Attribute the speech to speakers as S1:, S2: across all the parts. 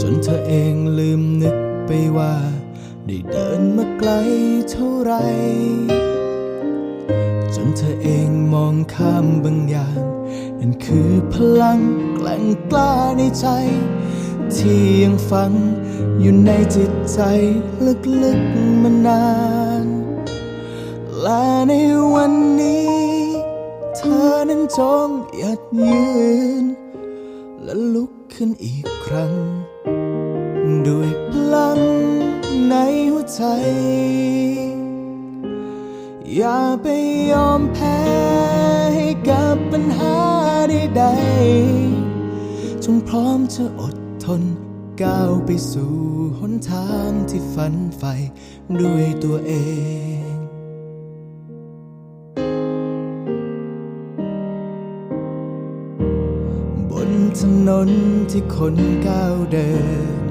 S1: จนเธอเองลืมนึกไปว่า ได้เดินมาไกลเท่าไร จนเธอเองมองข้ามบางอย่าง นั่นคือพลังแกล่งกล้าในใจ ที่ยังฝังอยู่ในจิตใจลึกๆมานาน และในวันนี้ เธอนั้นจงหยัดยืนและลุก ขึ้นอีกครั้ง ด้วยพลังในหัวใจ อย่าไปยอมแพ้ให้กับปัญหาใดๆจงพร้อมจะอดทนก้าวไปสู่หนทางที่ฝันใฝ่ด้วยตัวเอง ถนนที่คนก้าวเดิน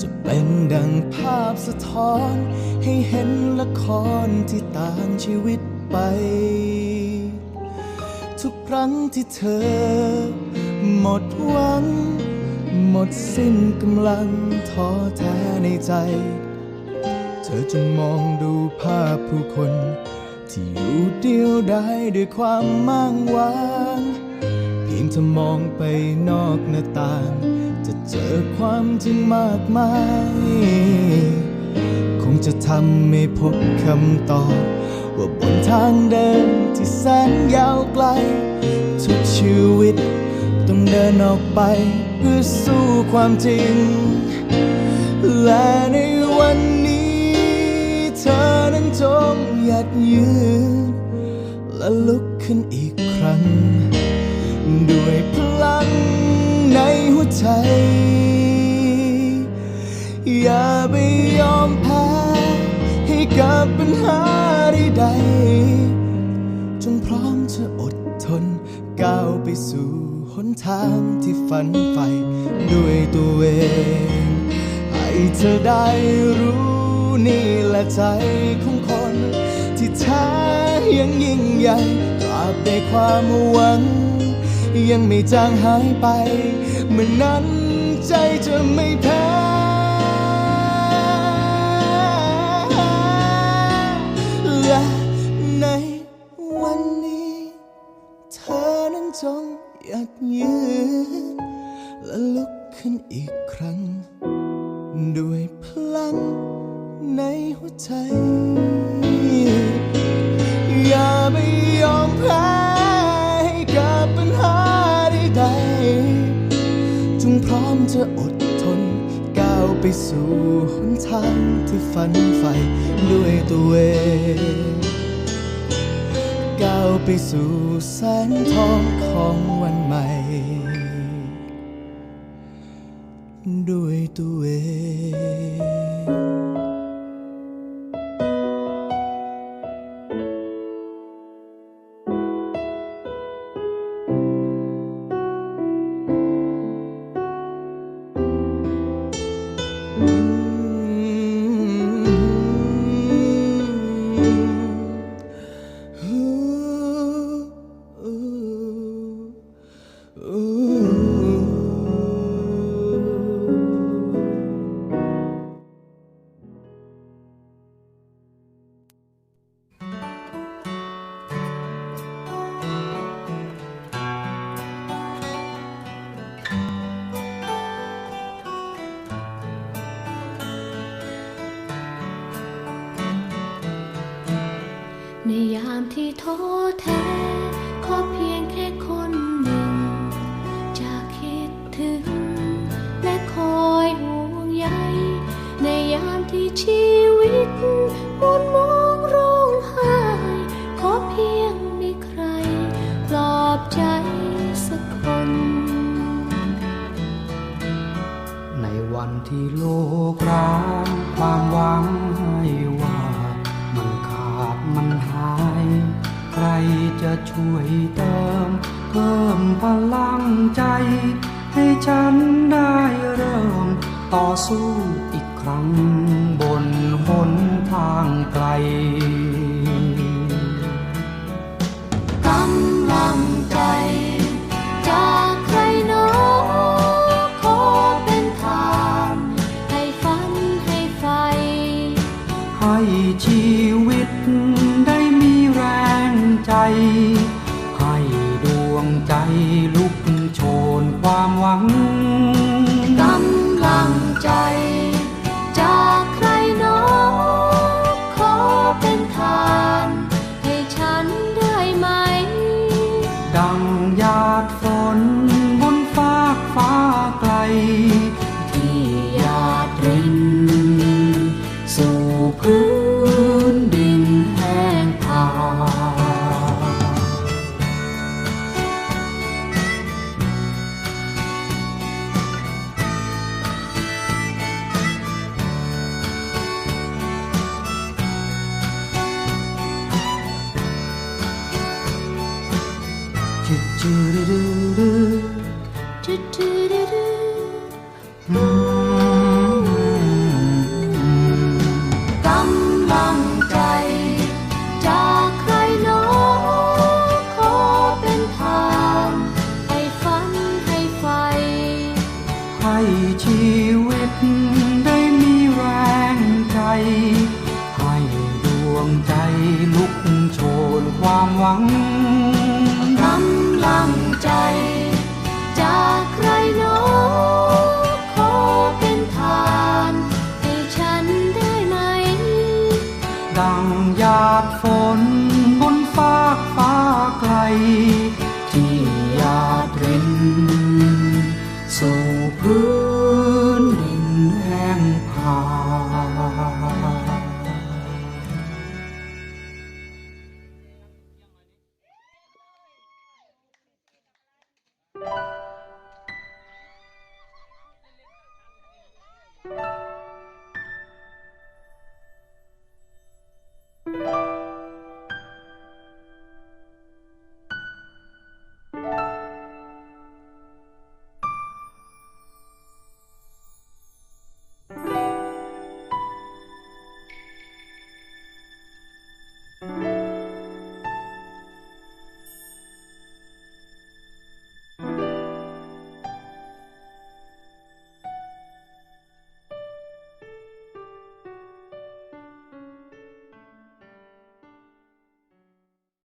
S1: จะเป็นดังภาพสะท้อนให้เห็นละครที่ต่างชีวิตไป ทุกครั้งที่เธอ หมดหวัง หมดสิ้นกำลังท้อแท้ในใจ เธอจงมองดูภาพผู้คน ที่อยู่เดียวได้ด้วยความมั่งหวัง เพียงจะมองไปนอกหน้าต่าง จะเจอความจริงมากมาย คงจะทำให้พบคำตอบ ว่าบนทางเดินที่แสนยาวไกล ทุกชีวิตต้องเดินออกไป เพื่อสู้ความจริง และในวันนี้เธอนั้นจงหยัดยืนและลุกขึ้นอีกครั้ง ด้วยพลังในหัวใจ อย่าไปยอมแพ้ให้กับปัญหาใดๆจงพร้อมจะอดทนก้าวไปสู่หนทางที่ฝันใฝ่ด้วยตัวเอง ให้เธอได้รู้นี่แหละใจของคน ที่แท้ยังยิ่งใหญ่ตราบใดความหวัง ยังไม่จางหายไป เมื่อนั้นใจจะไม่แพ้และในวันนี้ เธอนั้นจงหยัดยืน และลุกขึ้นอีกครั้ง ด้วยพลังในหัวใจ สู่หนทางที่ฝันใฝ่ด้วยตัวเองก้าวไปสู่แสงทองของวันใหม่ ด้วยตัวเอง
S2: ในยามที่ท้อแท้ ถึง และคอยห่วงใยในยามที่ชีวิตมุนมองร้องไห้ขอเพียงมีใครปลอบใจสักคน
S3: ในวันที่โลกร้างความหวังให้ว่ามันขาดมันหาย ใครจะช่วยเติมเพิ่มพลังใจ ให้ฉันได้เริ่มต่อสู้ lòng น้ำ
S2: ลังใจ จากใครหนอขอเป็นทา
S3: งให้ฝัน
S2: ให้ไฟ
S3: ให้ชีวิตได้มีแรงใจ ให้ดวงใจลุกโชนความหวัง
S2: กำลังใจ จากใครหนอ ดั
S3: งหยาดฝนบนฟากฟ้าไกล